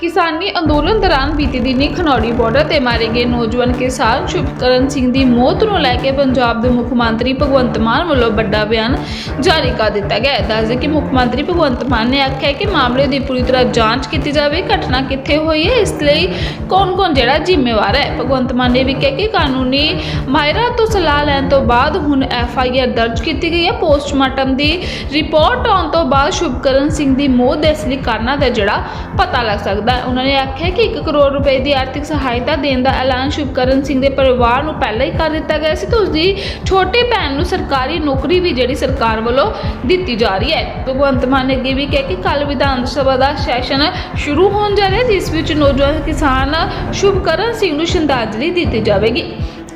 ਕਿਸਾਨੀ ਅੰਦੋਲਨ ਦੌਰਾਨ ਬੀਤੀ ਦਿਨੀ ਖਨੌੜੀ ਬਾਰਡਰ ਤੇ ਮਾਰੇ ਗਏ ਨੌਜਵਾਨ ਕਿਸਾਨ ਸ਼ੁਭਕਰਨ ਸਿੰਘ ਦੀ ਮੌਤ ਨੂੰ ਲੈ ਕੇ ਪੰਜਾਬ ਦੇ ਮੁੱਖ ਮੰਤਰੀ ਭਗਵੰਤ ਮਾਨ ਵੱਲੋਂ ਵੱਡਾ ਬਿਆਨ ਜਾਰੀ ਕਰ ਦਿੱਤਾ ਗਿਆ ਹੈ। ਦੱਸਦੇ ਕਿ ਮੁੱਖ ਮੰਤਰੀ ਭਗਵੰਤ ਮਾਨ ਨੇ ਆਖਿਆ ਕਿ ਮਾਮਲੇ ਦੀ ਪੂਰੀ ਤਰ੍ਹਾਂ ਜਾਂਚ ਕੀਤੀ ਜਾਵੇ, ਘਟਨਾ ਕਿੱਥੇ ਹੋਈ ਹੈ, ਇਸ ਲਈ ਕੌਣ-ਕੌਣ ਜਿਹੜਾ ਜ਼ਿੰਮੇਵਾਰ ਹੈ? ਭਗਵੰਤ ਮਾਨ ਨੇ ਵੀ ਕਿਹਾ ਕਿ ਕਾਨੂੰਨੀ ਮਾਹਿਰਾਂ ਤੋਂ ਸਲਾਹ ਲੈਣ ਤੋਂ ਬਾਅਦ ਹੁਣ ਐਫ ਆਈ ਆਰ ਦਰਜ ਕੀਤੀ ਗਈ ਹੈ। ਪੋਸਟਮਾਰਟਮ ਦੀ ਰਿਪੋਰਟ ਆਉਣ ਤੋਂ ਬਾਅਦ ਸ਼ੁਭਕਰਨ ਸਿੰਘ ਦੀ ਮੌਤ ਦੇ ਅਸਲੀ ਕਾਰਨਾਂ ਦਾ ਜਿਹੜਾ ਪਤਾ ਲੱਗ ਸਕਦਾ ਹੈ। ਉਹਨਾਂ ਨੇ ਆਖਿਆ ਕਿ 1 ਕਰੋੜ ਰੁਪਏ ਦੀ ਆਰਥਿਕ ਸਹਾਇਤਾ ਦੇਣ ਦਾ ਐਲਾਨ ਸ਼ੁਭਕਰਨ ਸਿੰਘ ਦੇ ਪਰਿਵਾਰ ਨੂੰ ਪਹਿਲਾਂ ਹੀ ਕਰ ਦਿੱਤਾ ਗਿਆ ਸੀ ਤੇ ਉਸ ਦੀ ਛੋਟੀ ਭੈਣ ਨੂੰ ਸਰਕਾਰੀ ਨੌਕਰੀ ਵੀ ਜਿਹੜੀ ਸਰਕਾਰ ਵੱਲੋਂ ਦਿੱਤੀ ਜਾ ਰਹੀ ਹੈ। ਭਗਵੰਤ ਮਾਨ ਨੇ ਅੱਗੇ ਵੀ ਕਿਹਾ ਕਿ ਕੱਲ ਵਿਧਾਨ ਸਭਾ ਦਾ ਸੈਸ਼ਨ ਸ਼ੁਰੂ ਹੋਣ ਜਾ ਰਿਹਾ ਜਿਸ ਵਿੱਚ ਨੌਜਵਾਨ ਕਿਸਾਨ ਸ਼ੁਭਕਰਨ ਸਿੰਘ ਨੂੰ ਸ਼ਰਧਾਂਜਲੀ ਦਿੱਤੀ ਜਾਵੇਗੀ।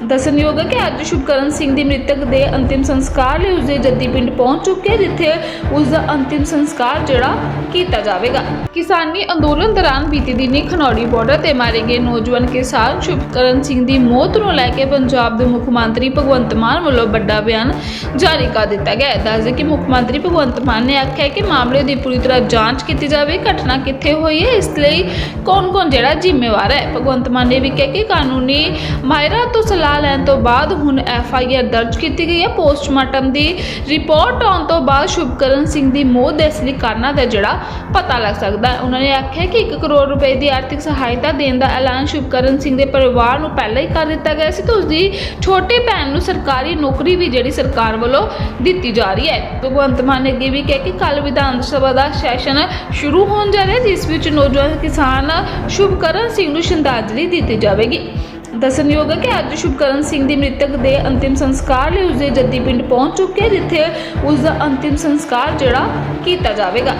ਦੱਸਣਯੋਗ ਹੈ ਕਿ ਅੱਜ ਸ਼ੁਭਕਰਨ ਸਿੰਘ ਦੀ ਮ੍ਰਿਤਕ ਦੇ ਅੰਤਿਮ ਸੰਸਕਾਰ ਲਈ ਉਸਦੇ ਜੱਦੀ ਪਿੰਡ ਪਹੁੰਚ ਚੁੱਕੇ ਜਿੱਥੇ ਉਸ ਦਾ ਅੰਤਿਮ ਸੰਸਕਾਰ ਜਿਹੜਾ ਕੀਤਾ ਜਾਵੇਗਾ। ਕਿਸਾਨੀ ਅੰਦੋਲਨ ਦੌਰਾਨ ਬੀਤੀ ਦਿਨੀ ਖਨੌੜੀ ਬਾਰਡਰ ਤੇ ਮਾਰੇ ਗਏ ਨੌਜਵਾਨ ਕਿਸਾਨ ਸ਼ੁਭਕਰਨ ਸਿੰਘ ਦੀ ਮੌਤ ਨੂੰ ਲੈ ਕੇ ਪੰਜਾਬ ਦੇ ਮੁੱਖ ਮੰਤਰੀ ਭਗਵੰਤ ਮਾਨ ਵੱਲੋਂ ਵੱਡਾ ਬਿਆਨ ਜਾਰੀ ਕਰ ਦਿੱਤਾ ਗਿਆ ਹੈ। ਦੱਸਦੇ ਕਿ ਮੁੱਖ ਮੰਤਰੀ ਭਗਵੰਤ ਮਾਨ ਨੇ ਆਖਿਆ ਕਿ ਮਾਮਲੇ ਦੀ ਪੂਰੀ ਤਰ੍ਹਾਂ ਜਾਂਚ ਕੀਤੀ ਜਾਵੇ, ਘਟਨਾ ਕਿੱਥੇ ਹੋਈ ਹੈ, ਇਸ ਲਈ ਕੌਣ-ਕੌਣ ਜਿਹੜਾ ਜ਼ਿੰਮੇਵਾਰ ਹੈ। ਭਗਵੰਤ ਮਾਨ ਨੇ ਵੀ ਕਿਹਾ ਕਿ ਕਾਨੂੰਨੀ ਮਾਹਿਰਾਂ ਤੋਂ ਸਲਾਹ ਲੈਣ ਤੋਂ ਬਾਅਦ ਹੁਣ ਐਫ ਆਈ ਆਰ ਦਰਜ ਕੀਤੀ ਗਈ ਹੈ। ਪੋਸਟਮਾਰਟਮ ਦੀ ਰਿਪੋਰਟ ਆਉਣ ਤੋਂ ਬਾਅਦ ਸ਼ੁਭਕਰਨ ਸਿੰਘ ਦੀ ਮੌਤ ਦੇ ਅਸਲੀ ਕਾਰਨਾਂ ਦਾ ਜਿਹੜਾ ਪਤਾ ਲੱਗ ਸਕਦਾ ਹੈ। ਉਹਨਾਂ ਨੇ ਆਖਿਆ ਕਿ 1 ਕਰੋੜ ਰੁਪਏ ਦੀ ਆਰਥਿਕ ਸਹਾਇਤਾ ਦੇਣ ਦਾ ਐਲਾਨ ਸ਼ੁਭਕਰਨ ਸਿੰਘ ਦੇ ਪਰਿਵਾਰ ਨੂੰ ਪਹਿਲਾਂ ਹੀ ਕਰ ਦਿੱਤਾ ਗਿਆ ਸੀ ਤੇ ਉਸ ਦੀ ਛੋਟੀ ਭੈਣ ਨੂੰ ਸਰਕਾਰੀ ਨੌਕਰੀ ਵੀ ਜਿਹੜੀ ਸਰਕਾਰ ਵੱਲੋਂ ਦਿੱਤੀ ਜਾ ਰਹੀ ਹੈ। ਭਗਵੰਤ ਮਾਨ ਨੇ ਅੱਗੇ ਵੀ ਕਿਹਾ ਕਿ ਕੱਲ ਵਿਧਾਨ ਸਭਾ ਦਾ ਸੈਸ਼ਨ ਸ਼ੁਰੂ ਹੋਣ ਜਾ ਰਿਹਾ ਜਿਸ ਵਿੱਚ ਨੌਜਵਾਨ ਕਿਸਾਨ ਸ਼ੁਭਕਰਨ ਸਿੰਘ ਨੂੰ ਸ਼ਰਧਾਂਜਲੀ ਦਿੱਤੀ ਜਾਵੇਗੀ। ਦੱਸਣਯੋਗ ਹੈ ਕਿ ਅੱਜ ਸ਼ੁਭਕਰਨ ਸਿੰਘ ਦੀ ਮ੍ਰਿਤਕ ਦੇ ਅੰਤਿਮ ਸੰਸਕਾਰ ਲਈ ਉਸਦੇ ਜੱਦੀ ਪਿੰਡ ਪਹੁੰਚ ਚੁੱਕੇ ਜਿੱਥੇ ਉਸ ਦਾ ਅੰਤਿਮ ਸੰਸਕਾਰ ਜਿਹੜਾ ਕੀਤਾ ਜਾਵੇਗਾ।